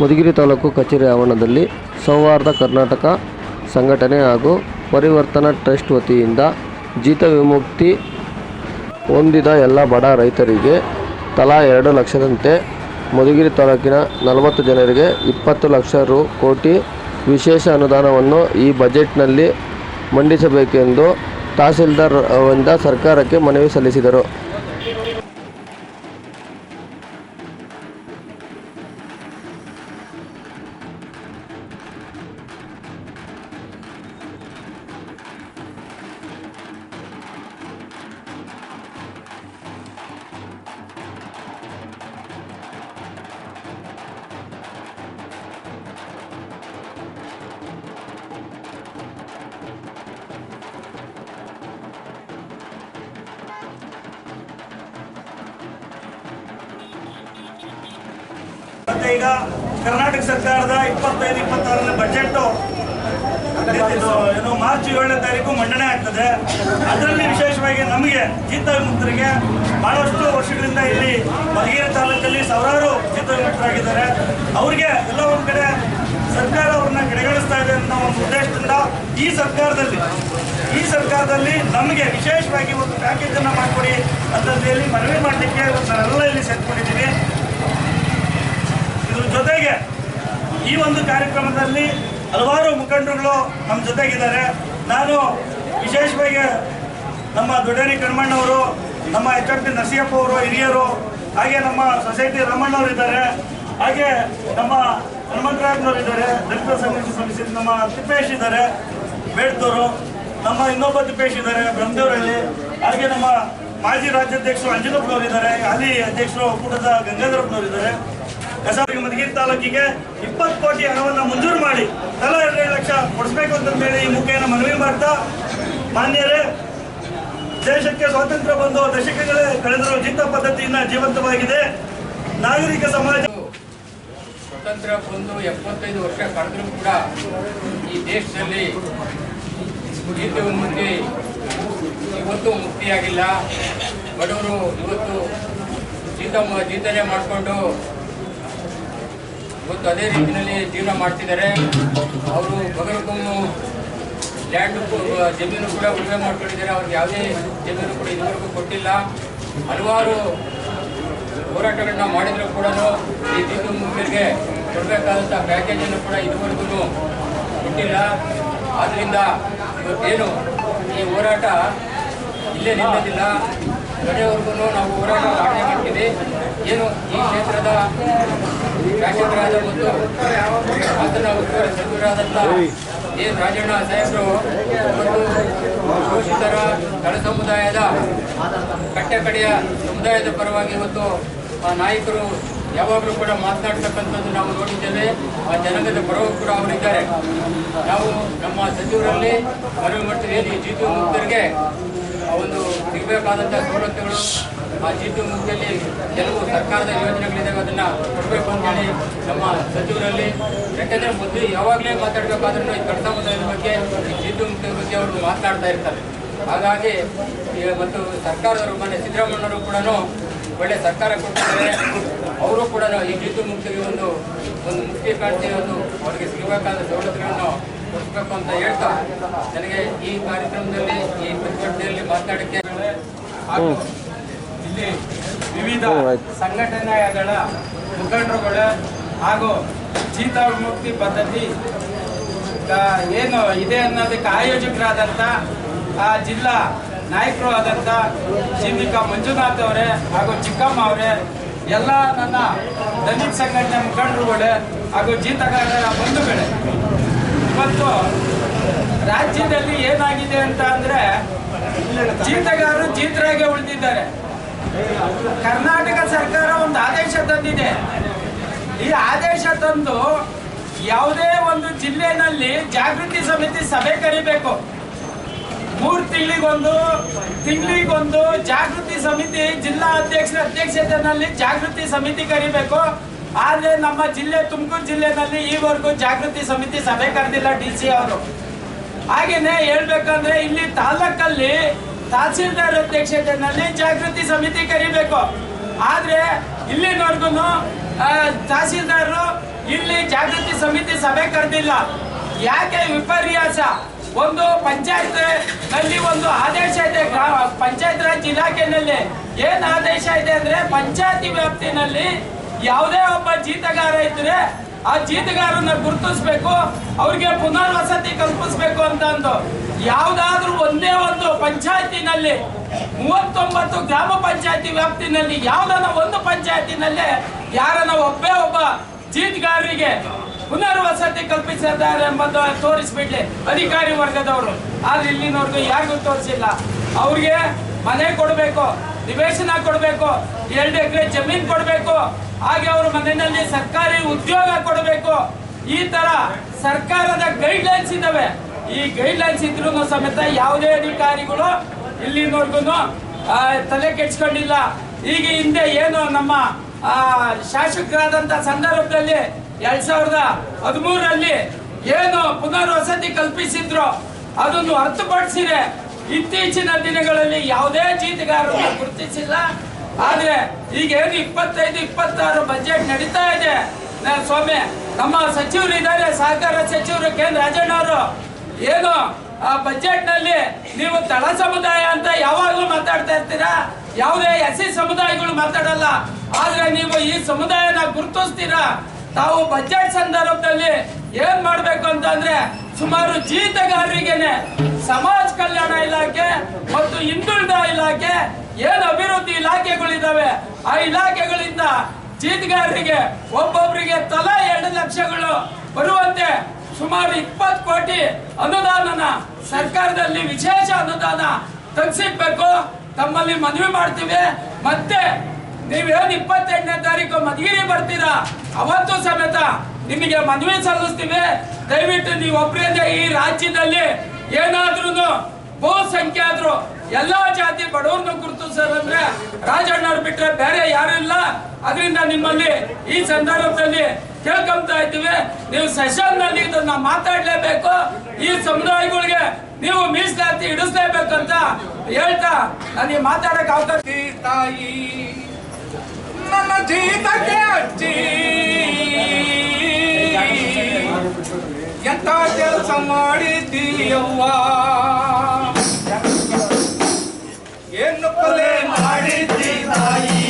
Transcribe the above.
ಮಧುಗಿರಿ ತಾಲೂಕು ಕಚೇರಿ ಆವರಣದಲ್ಲಿ ಸೌಹಾರ್ದ ಕರ್ನಾಟಕ ಸಂಘಟನೆ ಹಾಗೂ ಪರಿವರ್ತನಾ ಟ್ರಸ್ಟ್ ವತಿಯಿಂದ ಜೀತ ವಿಮುಕ್ತಿ ಹೊಂದಿದ ಎಲ್ಲ ಬಡ ರೈತರಿಗೆ ತಲಾ ಎರಡು ಲಕ್ಷದಂತೆ ಮಧುಗಿರಿ ತಾಲೂಕಿನ ನಲವತ್ತು ಜನರಿಗೆ ಇಪ್ಪತ್ತು ಲಕ್ಷ ರು ಕೋಟಿ ವಿಶೇಷ ಅನುದಾನವನ್ನು ಈ ಬಜೆಟ್ನಲ್ಲಿ ಮಂಡಿಸಬೇಕೆಂದು ತಹಸೀಲ್ದಾರ್ ಅವರಿಂದ ಸರ್ಕಾರಕ್ಕೆ ಮನವಿ ಸಲ್ಲಿಸಿದರು. ಕರ್ನಾಟಕ ಸರ್ಕಾರದ ಇಪ್ಪತ್ತೈದು ಇಪ್ಪತ್ತಾರನೇ ಬಜೆಟ್ ಏನು ಮಾರ್ಚ್ ಏಳನೇ ತಾರೀಕು ಮಂಡನೆ ಆಗ್ತದೆ. ಅದರಲ್ಲಿ ವಿಶೇಷವಾಗಿ ನಮಗೆ ಜೀತ ವಿಮುಕ್ತರಿಗೆ ಬಹಳಷ್ಟು ವರ್ಷಗಳಿಂದ ಇಲ್ಲಿ ಮಧುಗಿರಿ ತಾಲೂಕಲ್ಲಿ ಸಾವಿರಾರು ಜೀತ ವಿಮುಕ್ತರಾಗಿದ್ದಾರೆ ಅವ್ರಿಗೆ ಎಲ್ಲ ಒಂದು ಕಡೆ ಸರ್ಕಾರ ಅವ್ರನ್ನ ಕಡೆಗಣಿಸ್ತಾ ಇದೆ ಅನ್ನೋ ಒಂದು ಉದ್ದೇಶದಿಂದ ಈ ಸರ್ಕಾರದಲ್ಲಿ ಈ ಸರ್ಕಾರದಲ್ಲಿ ನಮಗೆ ವಿಶೇಷವಾಗಿ ಒಂದು ಪ್ಯಾಕೇಜನ್ನು ಅನ್ನ ಮಾಡಿಕೊಡಿ ಅದರಲ್ಲಿ ಮನವಿ ಮಾಡಲಿಕ್ಕೆ ನಾವೆಲ್ಲ ಇಲ್ಲಿ ಸೇರ್ಕೊಂಡಿದ್ದೀವಿ ಇದ್ರ ಜೊತೆಗೆ ಈ ಒಂದು ಕಾರ್ಯಕ್ರಮದಲ್ಲಿ ಹಲವಾರು ಮುಖಂಡರುಗಳು ನಮ್ಮ ಜೊತೆಗಿದ್ದಾರೆ. ನಾನು ವಿಶೇಷವಾಗಿ ನಮ್ಮ ದೊಡ್ಡೇರಿ ಕಣ್ಮಣ್ಣವರು ನಮ್ಮ ಎಚ್ ಎಂ ಪಿ ನರಸಿಯಪ್ಪ ಅವರು ಹಿರಿಯರು, ಹಾಗೆ ನಮ್ಮ ಸೊಸೈಟಿ ರಮಣ್ಣವರು ಇದ್ದಾರೆ. ಹಾಗೆ ನಮ್ಮ ಹನುಮಂತರಾಯ್ನವರು ಇದ್ದಾರೆ. ದಲಿತ ಸಂಘರ್ಷ ಸಮಿತಿ ನಮ್ಮ ತಿಪ್ಪೇಶ್ ಇದ್ದಾರೆ ಬೇಡ್ದವರು ನಮ್ಮ ಇನ್ನೊಬ್ಬ ತಿಪ್ಪೇಶ್ ಇದ್ದಾರೆ, ಬ್ರಹ್ಮದೇವರಲ್ಲಿ. ಹಾಗೆ ನಮ್ಮ ಮಾಜಿ ರಾಜ್ಯಾಧ್ಯಕ್ಷರು ಅಂಜನಪ್ಪನವರು ಇದ್ದಾರೆ. ಹಾಲಿ ಅಧ್ಯಕ್ಷರು ಒಕ್ಕೂಟದ ಗಂಗಾಧರಪ್ಪನವರು ಇದ್ದಾರೆ. ಕಸಾಬಿ ಮಧುಗಿರಿ ತಾಲೂಕಿಗೆ ಇಪ್ಪತ್ತು ಕೋಟಿ ಹಣವನ್ನು ಮಂಜೂರು ಮಾಡಿ ತಲಾ ಎರಡೆರಡು ಲಕ್ಷ ಕೊಡಿಸ್ಬೇಕು ಅಂತ ಈ ಮುಖ್ಯನ ಮನವಿ ಮಾಡ್ತಾ ಮಾನ್ಯರೇ, ದೇಶಕ್ಕೆ ಸ್ವಾತಂತ್ರ್ಯ ಬಂದು ದಶಕಗಳೇ ಕಳೆದರೂ ಜೀತ ಪದ್ಧತಿಯಿಂದ ಜೀವಂತವಾಗಿದೆ. ನಾಗರಿಕ ಸಮಾಜ ಸ್ವತಂತ್ರ ಬಂದು ಎಪ್ಪತ್ತೈದು ವರ್ಷ ಕಳೆದರೂ ಕೂಡ ಈ ದೇಶದಲ್ಲಿ ಮುಖ್ಯ ಮುಕ್ತಿ ಇವತ್ತು ಮುಕ್ತಿಯಾಗಿಲ್ಲ. ಬಡವರು ಇವತ್ತು ಜೀತ ಜೀತನೆ ಮಾಡಿಕೊಂಡು ಇವತ್ತು ಅದೇ ರೀತಿಯಲ್ಲಿ ಜೀವನ ಮಾಡ್ತಿದ್ದಾರೆ. ಅವರು ಬಗಲಕೊಮ್ಮು ಲ್ಯಾಂಡ್ ಜಮೀನು ಕೂಡ ಉಳಿವೆ ಮಾಡ್ಕೊಂಡಿದ್ದಾರೆ. ಅವ್ರಿಗೆ ಯಾವುದೇ ಜಮೀನು ಕೂಡ ಇದುವರೆಗೂ ಕೊಟ್ಟಿಲ್ಲ. ಹಲವಾರು ಹೋರಾಟಗಳನ್ನ ಮಾಡಿದರೂ ಕೂಡ ಈ ಜೀತು ಮುಖ್ಯರಿಗೆ ಕೊಡಬೇಕಾದಂಥ ಪ್ಯಾಕೇಜನ್ನು ಕೂಡ ಇದುವರೆಗೂ ಕೊಟ್ಟಿಲ್ಲ. ಆದ್ದರಿಂದ ಇವತ್ತೇನು ಈ ಹೋರಾಟ ಇಲ್ಲೇ ನಿಲ್ಲೋದಿಲ್ಲ. ಕಡೆಯವರೆಗೂ ನಾವು ಹೋರಾಟ ಮಾಡೇ ಮಾಡ್ತೀವಿ ಏನು ಈ ಕ್ಷೇತ್ರದ ಶಾಸಕರಾದ ಮತ್ತು ಹಾಸನ ಉಸ್ತುವಾರಿ ಸಚಿವರಾದಂಥ ಎನ್ ರಾಜಣ್ಣ ಸಾಹೇಬರು ಶೋಷಿತರ ತಳ ಸಮುದಾಯದ ಕಟ್ಟಕಡೆಯ ಸಮುದಾಯದ ಪರವಾಗಿ ಇವತ್ತು ನಾಯಕರು ಯಾವಾಗಲೂ ಕೂಡ ಮಾತನಾಡ್ತಕ್ಕಂಥದ್ದು ನಾವು ನೋಡಿದ್ದೇವೆ ಆ ಜನಾಂಗದ ಪರವಾಗಿ ಕೂಡ ಅವರಿದ್ದಾರೆ ನಾವು ನಮ್ಮ ಸಚಿವರಲ್ಲಿ ಮನವಿ ಮಾಡ್ತೀವಿ ಜೀತು ಮುಕ್ತರಿಗೆ ಒಂದು ಸಿಗಬೇಕಾದಂಥ ಸವಲತ್ತುಗಳು ಆ ಜೀತು ಮುಖ್ಯಲ್ಲಿ ಕೆಲವು ಸರ್ಕಾರದ ಯೋಜನೆಗಳಿದ್ದಾವೆ ಅದನ್ನು ಕೊಡಬೇಕು ಅಂತೇಳಿ ನಮ್ಮ ಸಚಿವರಲ್ಲಿ ಯಾಕಂದ್ರೆ ಮೊದಲು ಯಾವಾಗಲೇ ಮಾತಾಡಬೇಕಾದ್ರೂ ಈ ಕಡ ಸಮುದಾಯದ ಬಗ್ಗೆ, ಈ ಜಿಡ್ಡು ಮುಕ್ತಿ ಬಗ್ಗೆ ಅವರು ಮಾತನಾಡ್ತಾ ಇರ್ತಾರೆ. ಹಾಗಾಗಿ ಮತ್ತು ಸರ್ಕಾರದವರು ಮನೆ ಸಿದ್ದರಾಮಯ್ಯವರು ಕೂಡ ಒಳ್ಳೆ ಸರ್ಕಾರ ಕೊಟ್ಟಿದ್ದಾರೆ. ಅವರು ಕೂಡ ಈ ಜೀತು ಮುಕ್ತಿಗೆ ಒಂದು ಒಂದು ಮುಖ್ಯ ಕಾಣ್ತೀವಿ ಒಂದು ಅವರಿಗೆ ಸಿಗಬೇಕಾದ ಸವಲತ್ತುಗಳನ್ನು ಕೊಡಿಸ್ಬೇಕು ಅಂತ ಹೇಳ್ತಾ ನನಗೆ ಈ ಕಾರ್ಯಕ್ರಮದಲ್ಲಿ, ಈ ಪ್ರತಿಭಟನೆಯಲ್ಲಿ ಮಾತನಾಡಕ್ಕೆ ಇಲ್ಲಿ ವಿವಿಧ. ಸಂಘಟನೆಗಳ ಮುಖಂಡರುಗಳು ಹಾಗೂ ಜೀತ ವಿಮುಕ್ತಿ ಪದ್ಧತಿ ಏನು ಇದೆ ಅನ್ನೋದಕ್ಕೆ ಆಯೋಜಕರಾದಂಥ ಆ ಜಿಲ್ಲಾ ನಾಯಕರು ಆದಂಥ ಜೀವಿಕಾ ಮಂಜುನಾಥ್ ಅವರೇ ಹಾಗೂ ಚಿಕ್ಕಮ್ಮ ಅವರೇ ಎಲ್ಲ ನನ್ನ ದಲಿತ ಸಂಘಟನೆ ಮುಖಂಡರುಗಳು ಹಾಗೂ ಜೀತಗಾರರ ಬಂಧುಗಳೇ ಇವತ್ತು ರಾಜ್ಯದಲ್ಲಿ ಏನಾಗಿದೆ ಅಂತ ಅಂದರೆ ಜೀತಗಾರರು ಜೀತರಾಗೆ ಉಳಿದಿದ್ದಾರೆ ಕರ್ನಾಟಕ ಸರ್ಕಾರ ಒಂದು ಆದೇಶ ತಂದಿದೆ. ಈ ಆದೇಶ ತಂದು ಯಾವುದೇ ಒಂದು ಜಿಲ್ಲೆನಲ್ಲಿ ಜಾಗೃತಿ ಸಮಿತಿ ಸಭೆ ಕರಿಬೇಕು. ಮೂರು ತಿಂಗಳಿಗೊಂದು ತಿಂಗಳಿಗೊಂದು ಜಾಗೃತಿ ಸಮಿತಿ, ಜಿಲ್ಲಾ ಅಧ್ಯಕ್ಷರ ಅಧ್ಯಕ್ಷತೆಯಲ್ಲಿ ಜಾಗೃತಿ ಸಮಿತಿ ಕರಿಬೇಕು. ಆದ್ರೆ ನಮ್ಮ ಜಿಲ್ಲೆ, ತುಮಕೂರು ಜಿಲ್ಲೆನಲ್ಲಿ ಈವರೆಗೂ ಜಾಗೃತಿ ಸಮಿತಿ ಸಭೆ ಕರೆದಿಲ್ಲ ಡಿ ಸಿ ಅವರು. ಹಾಗೇನೆ ಹೇಳ್ಬೇಕಂದ್ರೆ ಇಲ್ಲಿ ತಾಲೂಕಲ್ಲಿ ತಹಸೀಲ್ದಾರ್ ಅಧ್ಯಕ್ಷತೆಯಲ್ಲಿ ಜಾಗೃತಿ ಸಮಿತಿ ಕರಿಬೇಕು. ಆದ್ರೆ ಇಲ್ಲಿನವರೆಗೂ ತಹಸೀಲ್ದಾರರು ಇಲ್ಲಿ ಜಾಗೃತಿ ಸಮಿತಿ ಸಭೆ ಕರೆದಿಲ್ಲ. ಯಾಕೆ ವಿಪರ್ಯಾಸ? ಒಂದು ಪಂಚಾಯತ್ನಲ್ಲಿ ಒಂದು ಆದೇಶ ಇದೆ ಪಂಚಾಯತ್ ರಾಜ್ ಇಲಾಖೆನಲ್ಲಿ. ಏನ್ ಆದೇಶ ಇದೆ ಅಂದ್ರೆ ಪಂಚಾಯತಿ ವ್ಯಾಪ್ತಿನಲ್ಲಿ ಯಾವುದೇ ಒಬ್ಬ ಜೀತಗಾರ ಇದ್ರೆ ಆ ಜೀತಗಾರನ್ನ ಗುರುತಿಸ್ಬೇಕು, ಅವ್ರಿಗೆ ಪುನರ್ವಸತಿ ಕಲ್ಪಿಸ್ಬೇಕು ಅಂತ ಅಂದು. ಯಾವ್ದಾದ್ರೂ ಒಂದೇ ಒಂದು ಪಂಚಾಯತಿನಲ್ಲಿ ಮೂವತ್ತೊಂಬತ್ತು ಗ್ರಾಮ ಪಂಚಾಯತಿ ವ್ಯಾಪ್ತಿನಲ್ಲಿ ಯಾವ್ದಾನ ಒಂದು ಪಂಚಾಯತಿನಲ್ಲೇ ಯಾರನ್ನ ಒಬ್ಬೇ ಒಬ್ಬ ಜೀತಗಾರರಿಗೆ ಪುನರ್ವಸತಿ ಕಲ್ಪಿಸಿದ್ದಾರೆ ಎಂಬುದು ತೋರಿಸ್ಬಿಡ್ಲಿ ಅಧಿಕಾರಿ ವರ್ಗದವರು. ಆದ್ರೆ ಇಲ್ಲಿನವ್ರಿಗೆ ಯಾರಿಗೂ ತೋರಿಸಿಲ್ಲ. ಅವ್ರಿಗೆ ಮನೆ ಕೊಡಬೇಕು, ನಿವೇಶನ ಕೊಡಬೇಕು, ಎರಡು ಎಕರೆ ಜಮೀನ್ ಕೊಡಬೇಕು, ಹಾಗೆ ಅವ್ರ ಮನೆಯಲ್ಲಿ ಸರ್ಕಾರಿ ಉದ್ಯೋಗ ಕೊಡಬೇಕು. ಈ ತರ ಸರ್ಕಾರದ ಗೈಡ್ ಲೈನ್ಸ್ ಇದಾವೆ. ಈ ಗೈಡ್ ಲೈನ್ಸ್ ಇದ್ರು ಸಮೇತ ಯಾವುದೇ ಅಧಿಕಾರಿಗಳು ಇಲ್ಲಿನವರೆಗೂ ತಲೆ ಕೆಡ್ಸ್ಕೊಂಡಿಲ್ಲ. ಈಗ ಹಿಂದೆ ಏನು ನಮ್ಮ ಶಾಸಕರಾದಂತ ಸಂದರ್ಭದಲ್ಲಿ ಎರಡ್ ಸಾವಿರದ ಹದಿಮೂರಲ್ಲಿ ಏನು ಪುನರ್ವಸತಿ ಕಲ್ಪಿಸಿದ್ರು, ಅದನ್ನು ಹೊರತುಪಡಿಸಿದೆ ಇತ್ತೀಚಿನ ದಿನಗಳಲ್ಲಿ ಯಾವುದೇ ಜೀತಗಾರರನ್ನು ಗುರುತಿಸಿಲ್ಲ. ಆದ್ರೆ ಈಗ ಏನು ಇಪ್ಪತ್ತೈದು, ಇಪ್ಪತ್ತಾರು ಬಜೆಟ್ ನಡೀತಾ ಇದೆ. ಸ್ವಾಮಿ, ನಮ್ಮ ಸಚಿವರು ಇದ್ದಾರೆ ಸಹಕಾರ ಸಚಿವರು, ಕೆ. ರಾಜಣ್ಣ ಅವರು. ಏನು? ಆ ಬಜೆಟ್ನಲ್ಲಿ ನೀವು ತಳ ಸಮುದಾಯ ಅಂತ ಯಾವಾಗಲೂ ಮಾತಾಡ್ತಾ ಇರ್ತೀರಾ? ಯಾವುದೇ ಎಸ್ ಸಿ ಸಮುದಾಯಗಳು ಮಾತಾಡಲ್ಲ. ಆದ್ರೆ ನೀವು ಈ ಸಮುದಾಯನ ಗುರುತಿಸ್ತೀರಾ? ತಾವು ಬಜೆಟ್ ಸಂದರ್ಭದಲ್ಲಿ ಏನ್ ಮಾಡ್ಬೇಕು ಅಂತಂದ್ರೆ ಸುಮಾರು ಜೀತಗಾರರಿಗೆನೆ ಸಮಾಜ ಕಲ್ಯಾಣ ಇಲಾಖೆ ಮತ್ತು ಹಿಂದುಳಿದ ಇಲಾಖೆ ಏನ್ ಅಭಿವೃದ್ಧಿ ಇಲಾಖೆಗಳಿದಾವೆ? ಆ ಇಲಾಖೆಗಳಿಂದ ಜೀತಗಾರರಿಗೆ ಒಬ್ಬೊಬ್ಬರಿಗೆ ತಲಾ ಎರಡು ಲಕ್ಷಗಳು ಬರುವಂತೆ ಸುಮಾರು ಇಪ್ಪತ್ತು ಕೋಟಿ ಅನುದಾನನ ಸರ್ಕಾರದಲ್ಲಿ ವಿಶೇಷ ಅನುದಾನ ತೆಗ್ಸಿಡ್ಬೇಕು. ತಮ್ಮಲ್ಲಿ ಮನವಿ ಮಾಡ್ತೀವಿ. ಮತ್ತೆ ನೀವೇನ್ ಇಪ್ಪತ್ತೆಂಟನೇ ತಾರೀಕು ಮಧುಗಿರಿ ಬರ್ತೀರಾ? ಅವತ್ತು ಸಮೇತ ನಿಮಗೆ ಮನವಿ ಸಲ್ಲಿಸ್ತೀವಿ. ದಯವಿಟ್ಟು ನೀವು ಒಬ್ಬರಿಂದ ಈ ರಾಜ್ಯದಲ್ಲಿ ಏನಾದ್ರೂ ಬಹುಸಂಖ್ಯಾತರು, ಎಲ್ಲಾ ಜಾತಿ ಬಡವರನ್ನ ಗುರುತಿಸೋದಂದ್ರೆ ರಾಜಣ್ಣವ್ರು ಬಿಟ್ರೆ ಬೇರೆ ಯಾರು ಅದರಿಂದ ನಿಮ್ಮಲ್ಲಿ ಈ ಸಂದರ್ಭದಲ್ಲಿ ಕೇಳ್ಕೊಂತಾ ಇದ್ದೀವಿ. ನೀವು ಸೆಷನ್ನಲ್ಲಿ ಇದನ್ನ ಮಾತಾಡ್ಲೇಬೇಕು. ಈ ಸಮುದಾಯಗಳಿಗೆ ನೀವು ಮೀಸಲಾತಿ ಇಡಿಸ್ಲೇಬೇಕಂತ ಹೇಳ್ತಾ ನನಗೆ ಮಾತಾಡಕ್ ಅವಕಾಶ ತಾಯಿ ನನ್ನ ಜೀತಕ್ಕೆ ಅಜ್ಜಿ. ಎಂತ ಕೆಲಸ ಮಾಡಿದ್ದೀಯವ್ವ? ಏನು ಕೊಲೆ ಮಾಡಿದ್ದೀ ತಾಯಿ?